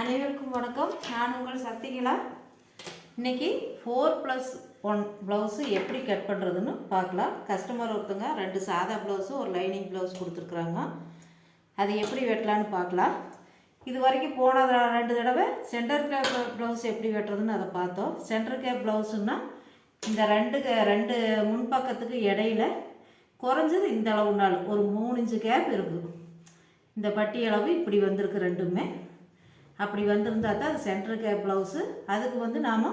அனைவருக்கும் வணக்கம். நான் உங்கள் சக்திகளா இன்னைக்கு ஃபோர் ப்ளஸ் ஒன் ப்ளவுஸு எப்படி கட் பண்ணுறதுன்னு பார்க்கலாம். கஸ்டமர் ஒருத்தங்க ரெண்டு சாதா ப்ளவுஸும் ஒரு லைனிங் ப்ளவுஸ் கொடுத்துருக்குறாங்க. அது எப்படி வெட்டலான்னு பார்க்கலாம். இது வரைக்கும் போன ரெண்டு தடவை சென்டர் கேப் ப்ளவுஸ் எப்படி வெட்டுறதுன்னு அதை பார்த்தோம். சென்டர் கேப் ப்ளவுஸுன்னா இந்த ரெண்டு ரெண்டு முன்பக்கத்துக்கு இடையில குறைஞ்சது இந்த அளவு நாள் ஒரு மூணு இன்ச்சு கேப் இருக்குது இந்த பட்டி அளவு இப்படி வந்திருக்கு ரெண்டுமே. அப்படி வந்திருந்தா தான் அது சென்டர் கேப் ப்ளவுஸு அதுக்கு வந்து நாம்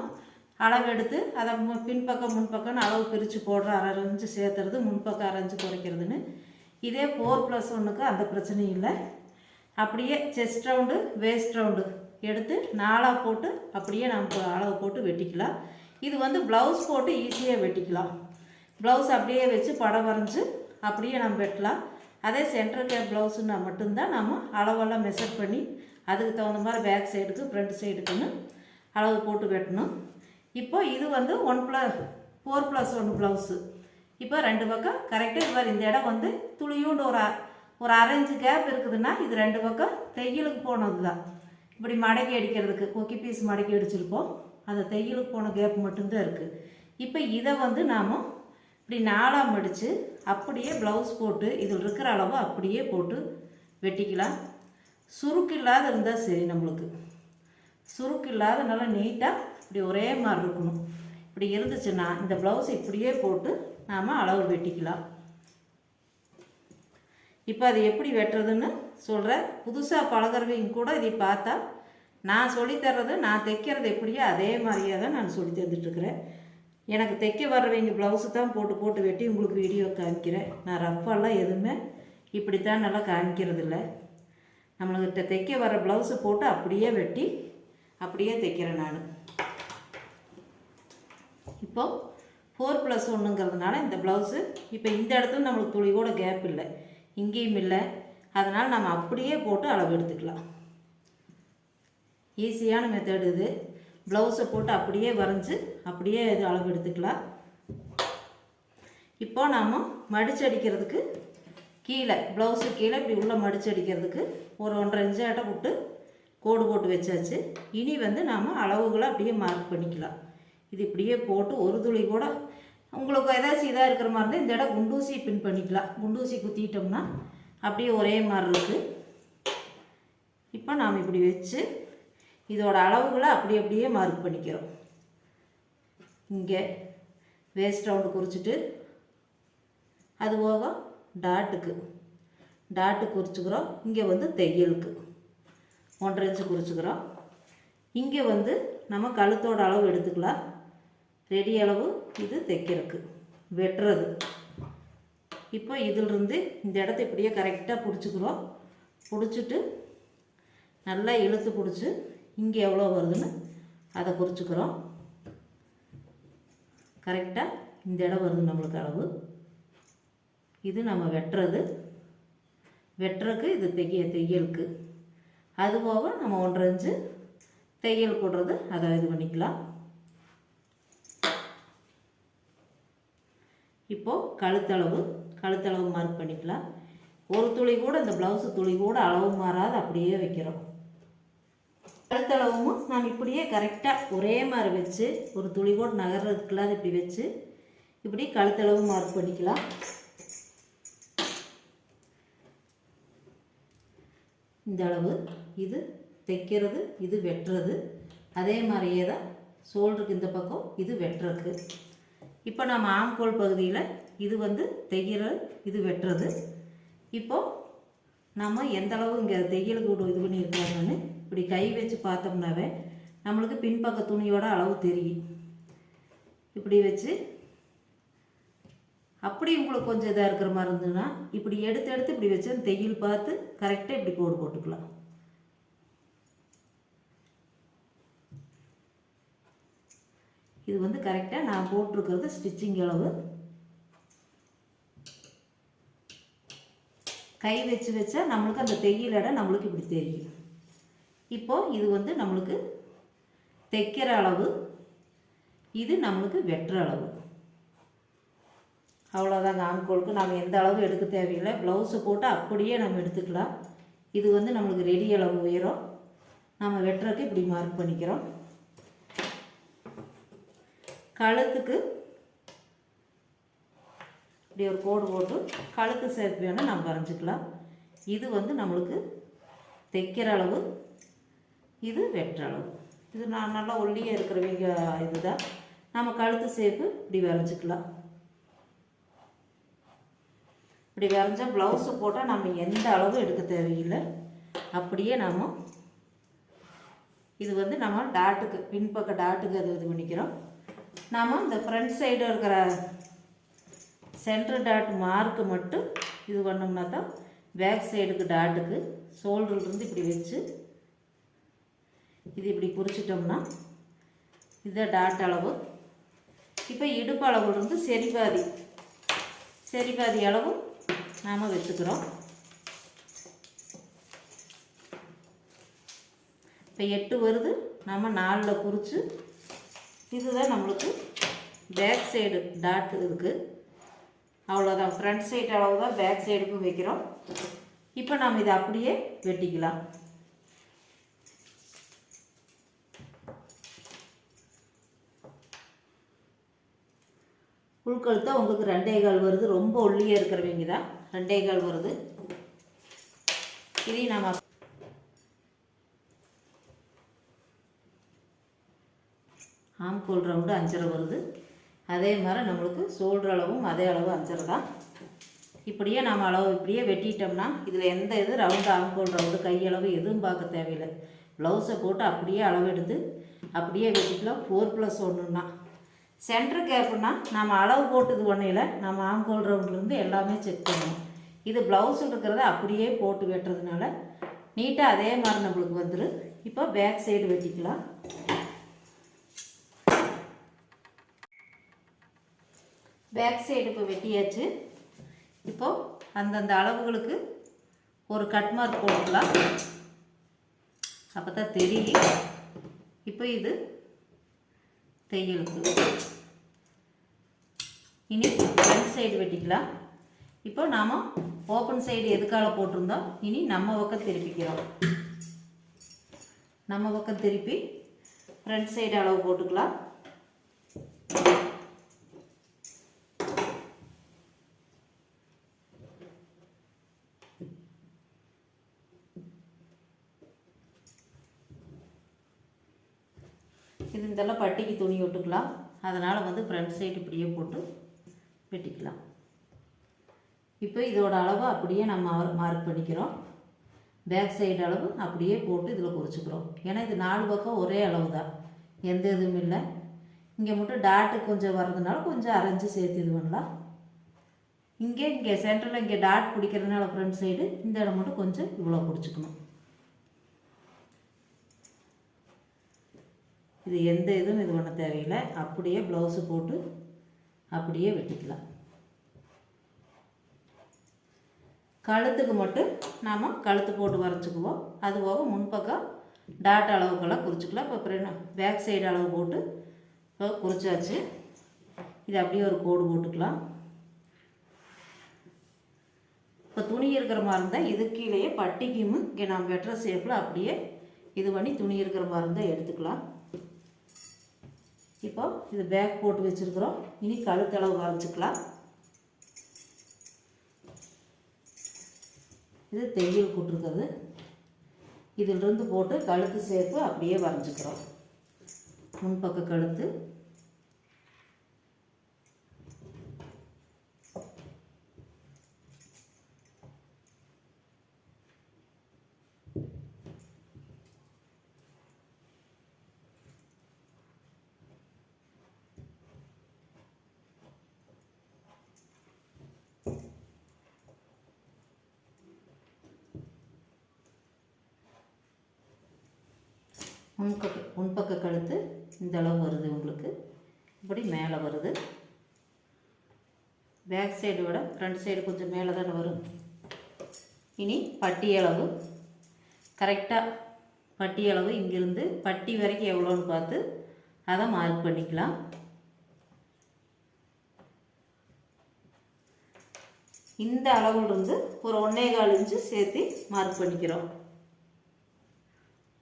அளவு எடுத்து அதை பின்பக்கம் முன்பக்கம்னு அளவு பிரித்து போடுற அரைஞ்சு சேர்த்துறது முன்பக்கம் அரைஞ்சு குறைக்கிறதுன்னு. இதே ஃபோர் ப்ளஸ் ஒன்றுக்கு அந்த பிரச்சனையும் இல்லை. அப்படியே செஸ்ட் ரவுண்டு வேஸ்ட் ரவுண்டு எடுத்து நாலாக போட்டு அப்படியே நம்ம அளவு போட்டு வெட்டிக்கலாம். இது வந்து ப்ளவுஸ் போட்டு ஈஸியாக வெட்டிக்கலாம். ப்ளவுஸ் அப்படியே வச்சு படம் வரைஞ்சி அப்படியே நம்ம வெட்டலாம். அதே சென்டர் கேப் ப்ளவுஸுன்னா மட்டும்தான் நம்ம அளவெல்லாம் மெஷர் பண்ணி அதுக்கு தகுந்த மாதிரி பேக் சைடுக்கு ஃப்ரண்ட் சைடுக்குன்னு அளவு போட்டு வெட்டணும். இப்போ இது வந்து one plus four plus one blouse இப்போ ரெண்டு பக்கம் கரெக்டாக இது மாதிரி இந்த இடம் வந்து துளியூண்டு ஒரு ஒரு அரைஞ்சு கேப் இருக்குதுன்னா இது ரெண்டு பக்கம் தையலுக்கு போனது தான் இப்படி மடக்கி அடிக்கிறதுக்கு கொக்கி பீஸ் மடக்கி அடிச்சிருப்போம். அந்த தையலுக்கு போன கேப் மட்டும்தான் இருக்குது இப்போ இதை வந்து நாம் இப்படி நாலாம் மடித்து அப்படியே ப்ளவுஸ் போட்டு இதில் இருக்கிற அளவு அப்படியே போட்டு வெட்டிக்கலாம். சுருக்கு இல்லாத இருந்தால் சரி நம்மளுக்கு. சுருக்கு இல்லாத நல்லா நீட்டாக இப்படி ஒரே மாதிரி இருக்கணும். இப்படி இருந்துச்சுன்னா இந்த ப்ளவுஸ் இப்படியே போட்டு நாம் அளவு வெட்டிக்கலாம். இப்போ அது எப்படி வெட்டுறதுன்னு சொல்கிறேன் புதுசாக பழகிறவங்க கூட இதை பார்த்தா நான் சொல்லித்தர்றது நான் தைக்கிறது எப்படியோ அதே மாதிரியே தான் நான் சொல்லி தந்துட்டுருக்குறேன் எனக்கு தைக்க வர்றவங்க ப்ளவுஸு தான் போட்டு போட்டு வெட்டி உங்களுக்கு வீடியோ காமிக்கிறேன். நான் ரஃப்பெல்லாம் எதுவுமே இப்படித்தான் நல்லா காமிக்கிறது இல்லை நம்மளுக்கிட்ட தைக்க வர ப்ளவுஸு போட்டு அப்படியே வெட்டி அப்படியே தைக்கிறேன் நான். இப்போ ஃபோர் ப்ளஸ் ஒன்றுங்கிறதுனால இந்த ப்ளவுஸு இப்போ இந்த இடத்துல நம்மளுக்கு துளியோட கேப் இல்லை. இங்கேயும் இல்லை. அதனால் நம்ம அப்படியே போட்டு அளவு எடுத்துக்கலாம். ஈஸியான மெத்தட் இது. ப்ளவுஸை போட்டு அப்படியே வரைஞ்சி அப்படியே இது அளவு எடுத்துக்கலாம். இப்போ நாம் மடிச்சடிக்கிறதுக்கு கீழே ப்ளவுஸு கீழே இப்படி உள்ளே மடிச்சு அடிக்கிறதுக்கு ஒரு ஒன்றரை இன்ச்சு ஆட்டம் விட்டு கோடு போட்டு வச்சாச்சு. இனி வந்து நாம் அளவுகளை அப்படியே மார்க் பண்ணிக்கலாம். இது இப்படியே போட்டு ஒரு துளி கூட உங்களுக்கு ஏதாச்சும் இதாக இருக்கிற மாதிரி இருந்தால் இந்த இடம் குண்டூசி பின் பண்ணிக்கலாம். குண்டூசி குத்திட்டோம்னா அப்படியே ஒரே மாதிரி இருக்குது இப்போ நாம் இப்படி வச்சு இதோட அளவுகளை அப்படி அப்படியே மார்க் பண்ணிக்கிறோம். இங்கே வேஸ்ட் ரவுண்டு குறிச்சிட்டு. அது போக டாட்டுக்கு. டாட்டு குறிச்சுக்கிறோம். இங்கே வந்து தையலுக்கு. ஒன்றரை இன்ச்சு குறிச்சுக்கிறோம். இங்கே வந்து நம்ம கழுத்தோட அளவு எடுத்துக்கலாம். ரெடி அளவு இது தைக்கிறதுக்கு. வெட்டுறது. இப்போ இதிலிருந்து இந்த இடத்த இப்படியே கரெக்டாக பிடிச்சிக்கிறோம். பிடிச்சிட்டு நல்லா இழுத்து பிடிச்சி இங்கே எவ்வளோ வருதுன்னு அதை குறிச்சிக்கிறோம். கரெக்டாக இந்த இடம் வருது நம்மளுக்கு அளவு. இது நம்ம வெட்டுறது. வெட்டுறதுக்கு இது தைய தையலுக்கு அது போக நம்ம ஒன்றரை இன்ச்சு தையல் கொடுறது அதை இது பண்ணிக்கலாம். இப்போது கழுத்தளவு கழுத்தளவு மார்க் பண்ணிக்கலாம். ஒரு துளி கூட இந்த ப்ளவுஸு துளி கூட அளவு மாறாது அப்படியே வைக்கிறோம். கழுத்தளவும் நாம் இப்படியே கரெக்டாக ஒரே மாதிரி வச்சு ஒரு துளி கூட நகர்றதுக்குள்ளாது இப்படி வச்சு இப்படி கழுத்தளவு மார்க் பண்ணிக்கலாம். இந்த அளவு இது தைக்கிறது இது வெட்டுறது. அதே மாதிரியே தான் ஷோல்டருக்கு இந்த பக்கம் இது வெட்டுறதுக்கு. இப்போ நம்ம ஆம்கோல் பகுதியில் இது வந்து தைக்கிறது இது வெட்டுறது. இப்போது நம்ம எந்த அளவு இங்கே தையலுக்கு கூட இது பண்ணியிருக்காங்கன்னு இப்படி கை வச்சு பார்த்தோம்னாவே நம்மளுக்கு பின்பக்க துணியோட அளவு தெரியும். இப்படி வச்சு அப்படி உங்களுக்கு கொஞ்சம் இதாக இருக்கிற மாதிரி இருந்ததுன்னா இப்படி எடுத்து எடுத்து இப்படி வச்சு தையல் பார்த்து கரெக்டாக இப்படி கோடு போட்டுக்கலாம். இது வந்து கரெக்டாக நான் போட்டிருக்கிறது ஸ்டிச்சிங் அளவு. கை வச்சு வச்சா நம்மளுக்கு அந்த தையல் இடம் நம்மளுக்கு இப்படி தெரியும். இப்போது இது வந்து நம்மளுக்கு தைக்கிற அளவு இது நம்மளுக்கு வெட்டுற அளவு. அவ்வளோதாங்க ஆண்கோளுக்கு. நம்ம எந்த அளவு எடுக்க தேவையில்லை. ப்ளவுஸை போட்டு அப்படியே நம்ம எடுத்துக்கலாம். இது வந்து நம்மளுக்கு ரெடி அளவு உயரம். நம்ம வெட்டுறதுக்கு இப்படி மார்க் பண்ணிக்கிறோம். கழுத்துக்கு இப்படி ஒரு கோடு போட்டு கழுத்து சேர்த்து வேணால் நம்ம வரைஞ்சிக்கலாம். இது வந்து நம்மளுக்கு தைக்கிற அளவு இது வெட்டுற அளவு. இது நான் நல்லா ஒல்லியாக இருக்கிறவங்க இதுதான். நம்ம கழுத்து சேப்பு இப்படி வரைஞ்சிக்கலாம். இப்படி வரைஞ்ச ப்ளவுஸு போட்டால் நம்ம எந்த அளவு எடுக்க தேவையில்லை. அப்படியே நாம் இது வந்து நம்ம டாட்டுக்கு பின்பக்க டாட்டுக்கு அது இது பண்ணிக்கிறோம். நாம் இந்த ஃப்ரண்ட் சைடு இருக்கிற சென்ட்ரு டாட் மார்க்கு மட்டும் இது பண்ணோம்னா தான் பேக் சைடுக்கு டாட்டுக்கு ஷோல்டர்லேருந்து இப்படி வச்சு இது இப்படி குறிச்சிட்டோம்னா இதை டாட் அளவு இப்போ இடுப்பு அளவுலேருந்து செரிபாதி பாதி சரி பாதி அளவு நாம் வச்சுக்கிறோம் இப்போ எட்டு வருது. நம்ம நாலில் குறித்து இதுதான் நம்மளுக்கு பேக் சைடு டாட் இருக்குது அவ்வளோதான் ஃப்ரண்ட் சைடு அளவு தான் பேக் சைடுக்கும் வைக்கிறோம். இப்போ நாம் இதை அப்படியே வெட்டிக்கலாம். உள்கழுத்தா உங்களுக்கு ரெண்டே கால் வருது. ரொம்ப ஒல்லியாக இருக்கிறவங்க தான். ரெண்டே கால் வருது. இதையும் நாம் ஆம்கோல் ரவுண்டு அஞ்சரை வருது. அதே மாதிரி நம்மளுக்கு சோல்டர் அளவும் அதே அளவு அஞ்சரை தான். இப்படியே நாம் அளவு இப்படியே வெட்டிட்டோம்னா இதில் எந்த இது ரவுண்டு ஆம்கோல் ரவுண்டு கையளவு எதுவும் பார்க்க தேவையில்லை. ப்ளவுஸை போட்டு அப்படியே அளவு எடுத்து அப்படியே வெட்டிக்கலாம். ஃபோர் ப்ளஸ் ஒன்றுன்னா சென்டர் கேப்புனா நம்ம அளவு போட்டது ஒன்றையில் நம்ம ஆம்கோல் ரவுண்ட்லேருந்து எல்லாமே செக் பண்ணணும் இது ப்ளவுஸில் இருக்கிறத அப்படியே போட்டு வெட்டுறதுனால நீட்டாக அதே மாதிரி நம்மளுக்கு வந்துடும் இப்போ பேக் சைடு வெட்டிக்கலாம். பேக் சைடு இப்போ வெட்டியாச்சு. இப்போ அந்தந்த அளவுகளுக்கு ஒரு கட் மார்க் போட்டுக்கலாம். அப்போ தான் தெரியும். இப்போ இது தையலுக்கு இனி ஃப்ரண்ட் சைடு வெட்டிக்கலாம். இப்போ நாம் ஓப்பன் சைடு எதுக்கால போட்டிருந்தோம்? இனி நம்ம பக்கம் திருப்பிக்கிறோம். நம்ம பக்கம் திருப்பி ஃப்ரண்ட் சைடு அளவு போட்டுக்கலாம் இது இதெல்லாம் பட்டிக்கு துணி விட்டுக்கலாம் அதனால் வந்து ஃப்ரண்ட் சைடு இப்படியே போட்டு வெட்டிக்கலாம். இப்போ இதோட அளவு அப்படியே நம்ம மார்க் பண்ணிக்கிறோம். பேக் சைடு அளவு அப்படியே போட்டு இதில் குறிச்சிக்கிறோம் ஏன்னா இது நாலு பக்கம் ஒரே அளவு தான். எந்த இதுவும் இல்லை. இங்கே மட்டும் டாட்டு கொஞ்சம் வர்றதுனால கொஞ்சம் அரைஞ்சி சேர்த்து இது பண்ணலாம். இங்கே இங்கே சென்டரில் இங்கே டாட் பிடிக்கிறதுனால ஃப்ரண்ட் சைடு இந்த இடம் மட்டும் கொஞ்சம் இவ்வளோ பிடிச்சிக்கணும். இது எந்த இதுவும் இது பண்ண தேவையில்லை. அப்படியே ப்ளவுஸு போட்டு அப்படியே வெட்டிக்கலாம். கழுத்துக்கு மட்டும் நாம் கழுத்து போட்டு வரைச்சிக்குவோம். அது போக முன்பக்கம் டாட் அளவுக்கெல்லாம் குறிச்சிக்கலாம். இப்போ அப்புறம் பேக் சைடு அளவு போட்டு இப்போ குறிச்சாச்சு. இது அப்படியே ஒரு கோடு போட்டுக்கலாம். இப்போ துணி இருக்கிற மாதிரி இருந்தால் இது கீழேயே பட்டிக்கும் இங்கே நான் வெட்டுற ஷேப்பில் அப்படியே இது பண்ணி துணி இருக்கிற மாதிரி இருந்தால் எடுத்துக்கலாம். இப்போ இது பேக் போட்டு வச்சுருக்குறோம். இனி கழுத்தளவு வரைஞ்சிக்கலாம் இது தையல் கூட்டிருக்கிறது இதிலிருந்து போட்டு கழுத்து சேர்த்து அப்படியே வரைஞ்சிக்கிறோம். முன்பக்க கழுத்து. முன்பக்க முன்பக்க கழுத்து இந்த அளவு வருது உங்களுக்கு. இப்படி மேலே வருது. பேக் சைடு விட ஃப்ரண்ட் சைடு கொஞ்சம் மேலே தானே வரும். இனி பட்டி அளவு. கரெக்டாக பட்டி அளவு இங்கிருந்து பட்டி வரைக்கும் எவ்வளோன்னு பார்த்து அதை மார்க் பண்ணிக்கலாம். இந்த அளவுலேருந்து ஒரு ஒன்றே கால் இன்ச்சு சேர்த்து மார்க் பண்ணிக்கிறோம்.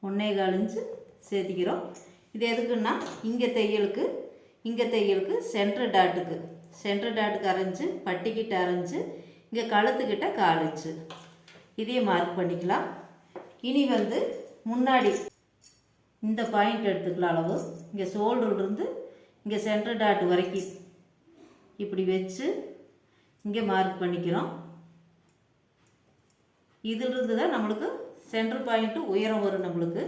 ஒன்றே கால் இன்ச்சு சேர்த்திக்கிறோம். இது எதுக்குன்னா இங்கே தையலுக்கு இங்கே தையலுக்கு சென்ட்ரு டாட்டுக்கு சென்ட்ரு டாட்டுக்கு அரைஞ்சு பட்டிக்கிட்ட அரைஞ்சு இங்கே கழுத்துக்கிட்ட காலிச்சு. இதையே இதையும் மார்க் பண்ணிக்கலாம். இனி வந்து முன்னாடி இந்த பாயிண்ட் எடுத்துக்கலாம் அளவு. இங்கே ஷோல்டர்லேருந்து இங்கே சென்டர் டாட் வரைக்கும். இப்படி வச்சு இங்கே மார்க் பண்ணிக்கிறோம் இதிலிருந்து தான் நம்மளுக்கு சென்ட்ரு பாயிண்ட்டு உயரம் வரும் நம்மளுக்கு.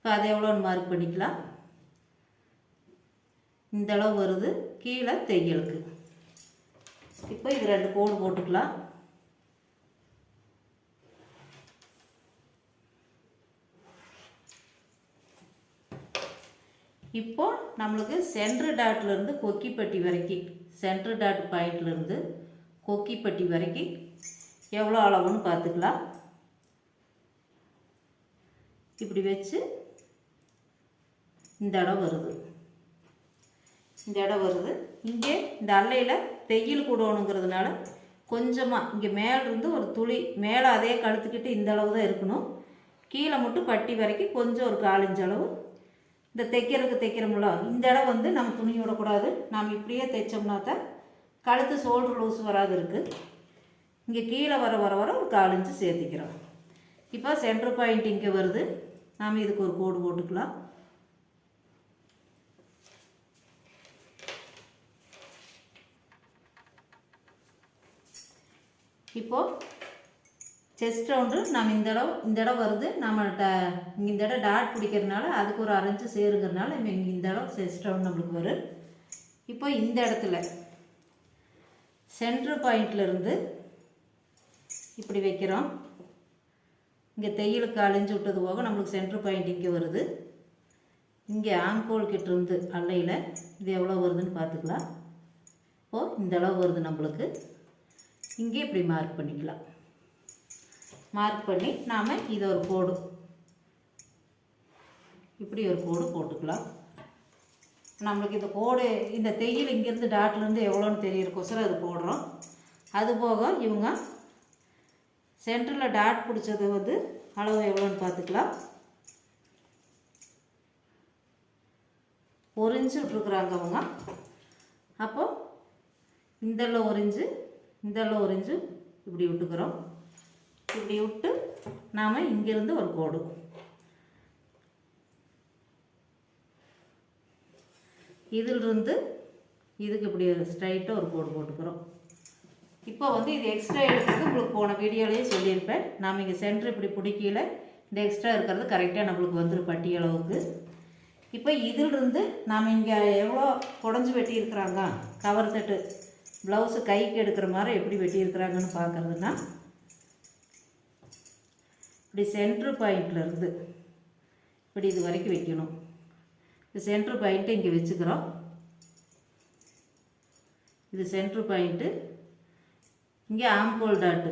இப்போ அதை எவ்வளோன்னு மார்க் பண்ணிக்கலாம்? இந்த அளவு வருது. கீழே தையலுக்கு. இப்போ இது ரெண்டு கோடு போட்டுக்கலாம். இப்போ நம்மளுக்கு சென்ட்ரு டாட்லேருந்து கொக்கிப்பட்டி வரைக்கும் சென்ட்ரு டாட் பாயிண்ட்லேருந்து கொக்கிப்பட்டி வரைக்கும் எவ்வளோ அளவுன்னு பார்த்துக்கலாம். இப்படி வச்சு இந்த இடம் வருது. இந்த இடம் வருது. இங்கே இந்த அல்லையில் தையல் கூடணுங்கிறதுனால கொஞ்சமாக இங்கே மேலிருந்து ஒரு துளி மேலே அதே கழுத்துக்கிட்டு இந்த அளவு தான் இருக்கணும். கீழே மட்டும் பட்டி வரைக்கும் கொஞ்சம் ஒரு காலஞ்சு அளவு. இந்த தைக்கிறதுக்கு தைக்கிறோம்ல இந்த இடம் வந்து நம்ம துணி விடக்கூடாது நாம் இப்படியே தைச்சோம்னா தான் கழுத்து ஷோல்டர் லூஸ் வராது இருக்குது இங்கே கீழே வர வர வர ஒரு காலஞ்சு சேர்த்திக்கிறோம். இப்போ சென்டர் பாயிண்ட் இங்கே வருது. நாம் இதுக்கு ஒரு கோடு போட்டுக்கலாம். இப்போது செஸ்ட் ரவுண்டு நம்ம இந்த இடம் இந்த இடம் வருது. நம்ம ட இந்த இடம் டாட் பிடிக்கிறதுனால அதுக்கு ஒரு அரைஞ்சு சேருங்கிறதுனால நம்ம இங்கே இந்த இடம் செஸ்ட் ரவுண்ட் நம்மளுக்கு வரும். இப்போ இந்த இடத்துல சென்ட்ரு பாயிண்ட்லேருந்து இப்படி வைக்கிறோம். இங்கே தையலுக்கு அழிஞ்சு விட்டது போக நம்மளுக்கு சென்ட்ரு பாயிண்ட் இங்கே வருது. இங்கே ஆங்கோல் கிட்டேருந்து அல்லையில் இது எவ்வளோ வருதுன்னு பார்த்துக்கலாம். இப்போது இந்த அளவு வருது நம்மளுக்கு. இங்கே இப்படி மார்க் பண்ணிக்கலாம். மார்க் பண்ணி நாம் இது ஒரு கோடு. இப்படி ஒரு கோடு போட்டுக்கலாம். நம்மளுக்கு இந்த கோடு இந்த தையல் இங்கேருந்து டாட்லேருந்து எவ்வளோன்னு தெரியறக்கோசரம் அது போடுறோம். அது போக இவங்க சென்டரில் டாட் பிடிச்சது வந்து அளவு எவ்வளோன்னு பார்த்துக்கலாம். ஒரு இன்ச்சு விட்ருக்குறாங்க அவங்க. அப்போது இந்த ஒரு இன்ச்சு இந்தல ஒரு இன்ச்சு இப்படி விட்டுக்கிறோம். இப்படி விட்டு நாம் இங்கேருந்து ஒரு கோடு. இதிலிருந்து இதுக்கு இப்படி ஸ்ட்ரைட்டாக ஒரு கோடு போட்டுக்கிறோம். இப்போ வந்து இது எக்ஸ்ட்ரா எடுக்கிறது உங்களுக்கு போன வீடியோலேயே சொல்லியிருப்பேன். நாம் இங்கே சென்டர் இப்படி பிடிக்கல. இந்த எக்ஸ்ட்ரா இருக்கிறது கரெக்டாக நம்மளுக்கு வந்துடும் பட்டி அளவுக்கு. இப்போ இதிலிருந்து நாம் இங்கே எவ்வளோ குடஞ்சி வெட்டி இருக்கிறாங்க கவர் தட்டு ப்ளவுஸு கைக்கு எடுக்கிற மாதிரி எப்படி வெட்டியிருக்கிறாங்கன்னு பார்க்குறதுன்னா இப்படி சென்ட்ரு பாயிண்ட்லேருந்து இப்படி இது வரைக்கும் வைக்கணும். இது சென்ட்ரு பாயிண்ட்டு இங்கே வச்சுக்கிறோம். இது சென்ட்ரு பாயிண்ட்டு இங்கே ஆம்போல் டாட்டு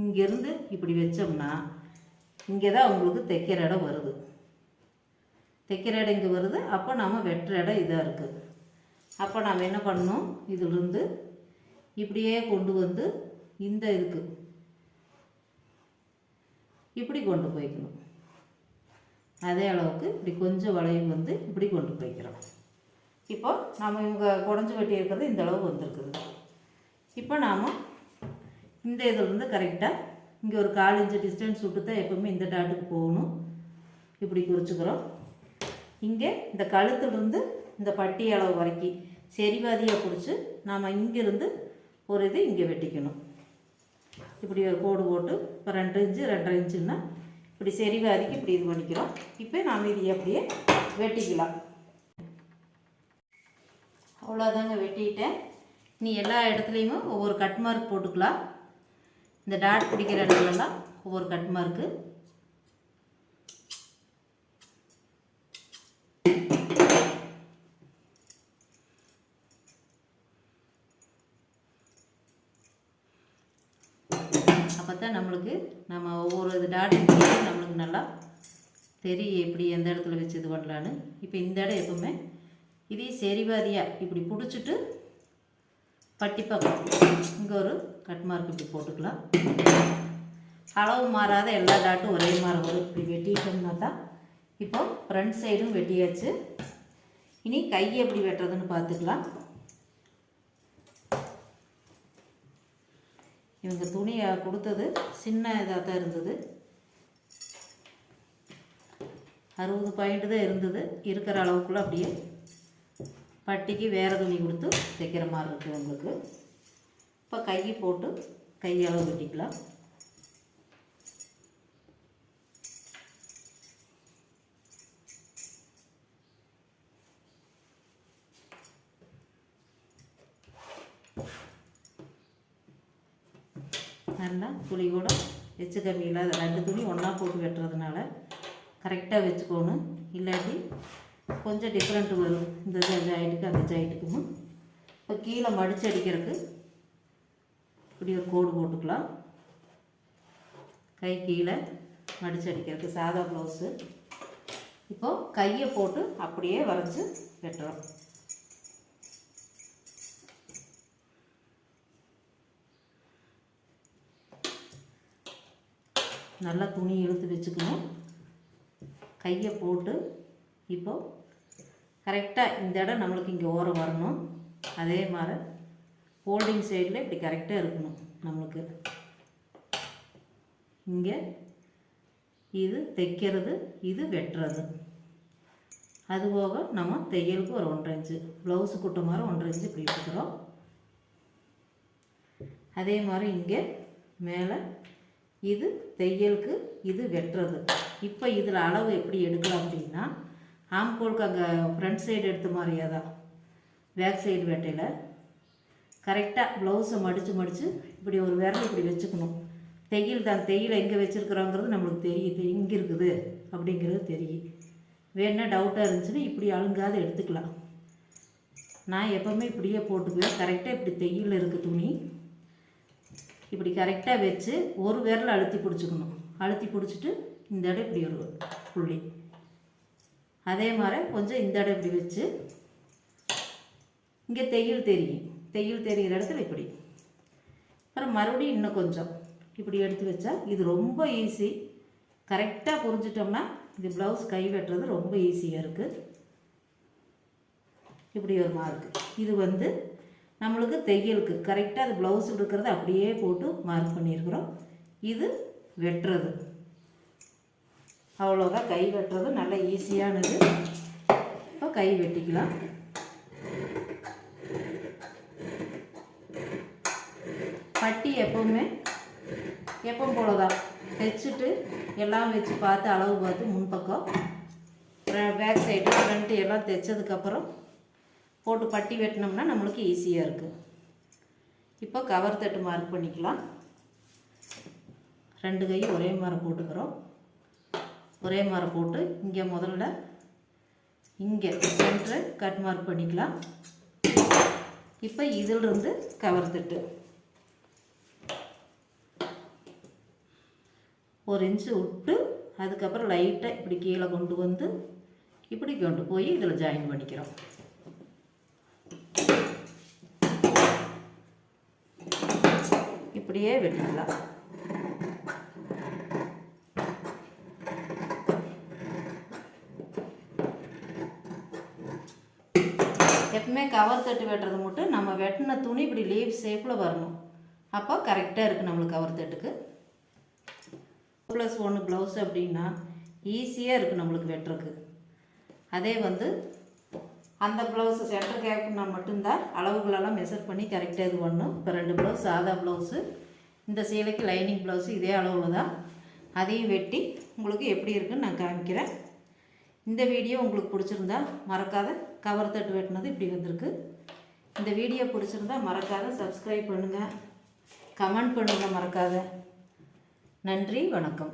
இங்கேருந்து இப்படி வச்சோம்னா இங்கே தான் உங்களுக்கு தைக்கிற இடம் வருது. தைக்கிற இடம் இங்கே வருது. அப்போ நாம் வெட்டுற இடம் இதாக இருக்குது அப்போ நாம் என்ன பண்ணணும்? இதிலிருந்து இப்படியே கொண்டு வந்து இந்த இதுக்கு இப்படி கொண்டு போய்க்கணும். அதே அளவுக்கு இப்படி கொஞ்சம் வளையும் வந்து இப்படி கொண்டு போய்க்கிறோம். இப்போ நாம் இவங்க குடஞ்சி வெட்டி இருக்கிறது இந்த அளவு வந்திருக்குது. இப்போ நாம் இந்த இதிலிருந்து கரெக்டாக இங்கே ஒரு கால் இன்ச்சு டிஸ்டன்ஸ் விட்டு தான் எப்போவுமே இந்த டாட்டுக்கு போகணும். இப்படி குறிச்சிக்கிறோம். இங்கே இந்த கழுத்துலேருந்து இந்த பட்டி அளவு வரைக்கும் சரிவாதியாக பிடிச்சி நாம் இங்கேருந்து ஒரு இது இங்கே வெட்டிக்கணும். இப்படி ஒரு கோடு போட்டு இப்போ ரெண்டு இன்ச்சு ரெண்டரை இன்ச்சுன்னா இப்படி சரிவாதிக்கு இப்படி இது பண்ணிக்கிறோம். இப்போ நாம் இது அப்படியே வெட்டிக்கலாம். அவ்வளோதாங்க வெட்டிட்டேன். நீ எல்லா இடத்துலையுமே ஒவ்வொரு கட் மார்க் போட்டுக்கலாம். இந்த டாட் பிடிக்கிற இடத்துலலாம் ஒவ்வொரு கட் மார்க்கு தான் நம்மளுக்கு. நம்ம ஒவ்வொரு இது டாட் நம்மளுக்கு நல்லா தெரியும் எப்படி எந்த இடத்துல வச்சு இது பண்ணலான்னு. இப்போ இந்த இடம் எப்பவுமே இதையும் சரிவாதியாக இப்படி பிடிச்சிட்டு பட்டி பக்கம் இங்கே ஒரு கட் மார்க் இப்படி போட்டுக்கலாம். அளவு மாறாத எல்லா டாட்டும் ஒரே மாதிரி வரும். இப்படி வெட்டிட்டோம்னா தான் இப்போ ஃப்ரண்ட் சைடும் வெட்டியாச்சு. இனி கை எப்படி வெட்டுறதுன்னு பார்த்துக்கலாம். இவங்க துணியை கொடுத்தது சின்ன இதாக தான் இருந்தது. அறுபது பாயிண்ட்டு தான் இருந்தது. இருக்கிற அளவுக்குள்ள அப்படியே பட்டிக்கு வேறு துணி கொடுத்து தைக்கிற மாதிரி இருக்குது உங்களுக்கு இப்போ கை போட்டு கையளவு வெட்டிக்கலாம் துளி கூட எச்சு கம்மி இல்லாத ரெண்டு துணி ஒன்றா போட்டு வெட்டுறதுனால கரெக்டாக வச்சுக்கோணும். இல்லாட்டி கொஞ்சம் டிஃப்ரெண்ட் வரும். இந்த ஜாயிண்ட்டுக்கு அந்த ஜாயிண்ட்டுக்கும் இப்போ கீழே மடிச்சு அடிக்கிறதுக்கு இப்படி ஒரு கோடு போட்டுக்கலாம். கை கீழே மடிச்சு அடிக்கிறதுக்கு சாதா ப்ளவுஸு இப்போது கையை போட்டு அப்படியே வரைச்சி வெட்டுறோம். நல்லா துணி இழுத்து வச்சுக்கணும். கையை போட்டு இப்போது கரெக்டாக இந்த இடம் நம்மளுக்கு இங்கே ஓரம் வரணும். அதே மாதிரி ஃபோல்டிங் சைடில் இப்படி கரெக்டாக இருக்கணும் நம்மளுக்கு. இங்கே இது தைக்கிறது இது வெட்டுறது. அதுபோக நம்ம தையலுக்கு ஒரு ஒன்றரை இன்ச்சு ப்ளவுஸு குட்ட மாதிரி ஒன்றரை இன்ச்சு இப்படி எடுத்துக்கிறோம். அதே மாதிரி இங்கே மேலே இது தையலுக்கு இது வெட்டுறது. இப்போ இதில் அளவு எப்படி எடுக்கலாம் அப்படின்னா ஆம்கோலுக்கு அங்கே ஃப்ரண்ட் சைடு எடுத்த மாதிரியே தான் பேக் சைடு வெட்டையில் கரெக்டாக ப்ளவுஸை மடித்து மடித்து இப்படி ஒரு விரல் இப்படி வச்சுக்கணும். தையல் தான். தையல் எங்கே வச்சுருக்குறோங்கிறது நம்மளுக்கு தெரியுது எங்கே இருக்குது அப்படிங்கிறது தெரியும். வேணா டவுட்டாக இருந்துச்சுன்னா இப்படி அழுங்காத எடுத்துக்கலாம். நான் எப்போவுமே இப்படியே போட்டுக்குவேன். கரெக்டாக இப்படி தையல் இருக்குது துணி இப்படி கரெக்டாக வச்சு ஒரு விரல் அழுத்தி பிடிச்சிக்கணும். அழுத்தி பிடிச்சிட்டு இந்த இடம் இப்படி ஒரு புள்ளி. அதே மாதிரி கொஞ்சம் இந்த இடம் இப்படி வச்சு இங்கே தையல் தெரியும் தையல் தெரிகிற இடத்துல இப்படி. அப்புறம் மறுபடியும் இன்னும் கொஞ்சம் இப்படி எடுத்து வச்சா இது ரொம்ப ஈஸி கரெக்டாக புரிஞ்சிட்டோம்னா இது ப்ளவுஸ் கை வெட்டுறது ரொம்ப ஈஸியாக இருக்குது இப்படி ஒரு மார்க்கு இது வந்து நம்மளுக்கு தையலுக்கு கரெக்டாக அது ப்ளவுஸ் இருக்கிறத அப்படியே போட்டு மார்க் பண்ணியிருக்கிறோம். இது வெட்டுறது. அவ்வளோதான். கை வெட்டுறது நல்ல ஈஸியானது இப்போ கை வெட்டிக்கலாம். பட்டி எப்போவுமே எப்போ போல தான் தைச்சிட்டு எல்லாம் வச்சு பார்த்து அளவு பார்த்து முன்பக்கம். பேக் சைடு ஃப்ரண்ட்டு எல்லாம் தைச்சதுக்கப்புறம் போட்டு பட்டி வெட்டினோம்னா நம்மளுக்கு ஈஸியாக இருக்குது இப்போ கவர் தட்டு மார்க் பண்ணிக்கலாம். ரெண்டு கையும் ஒரே மாதிரி போட்டுக்கிறோம். ஒரே மாதிரி போட்டு இங்கே முதல்ல இங்கே சென்ட்ரு கட் மார்க் பண்ணிக்கலாம். இப்போ இதிலிருந்து கவர் தட்டு. ஒரு இன்ச்சு விட்டு அதுக்கப்புறம் லைட்டாக இப்படி கீழே கொண்டு வந்து இப்படி கொண்டு போய் இதில் ஜாயின் பண்ணிக்கிறோம். இப்படியே வெட்டிடலாம். எப்பவுமே கவர் தட்டு வெட்டுறது மட்டும் நம்ம வெட்டின துணி இப்படி லீவ் ஷேப்பில் வரணும். அப்போ கரெக்டாக இருக்குது நம்மளுக்கு கவர் தட்டுக்கு. ப்ளஸ் ஒன்று ப்ளவுஸ் அப்படின்னா ஈஸியாக இருக்குது நம்மளுக்கு வெட்டுறதுக்கு. அதே வந்து அந்த ப்ளவுஸு சென்டர் கேப்னா மட்டும்தான் அளவுகளெல்லாம் மெஷர் பண்ணி கரெக்டாக இது பண்ணும் இப்போ ரெண்டு ப்ளவுஸ் சாதா ப்ளவுஸு இந்த சேலைக்கு லைனிங் ப்ளவுஸு இதே அளவில் தான் அதையும் வெட்டி உங்களுக்கு எப்படி இருக்குன்னு நான் காமிக்கிறேன். இந்த வீடியோ உங்களுக்கு பிடிச்சிருந்தா மறக்காத கவர் தட்டு வெட்டினது இப்படி வந்திருக்கு. இந்த வீடியோ பிடிச்சிருந்தா மறக்காத சப்ஸ்கிரைப் பண்ணுங்கள் கமெண்ட் பண்ணுங்கள் மறக்காத. நன்றி வணக்கம்.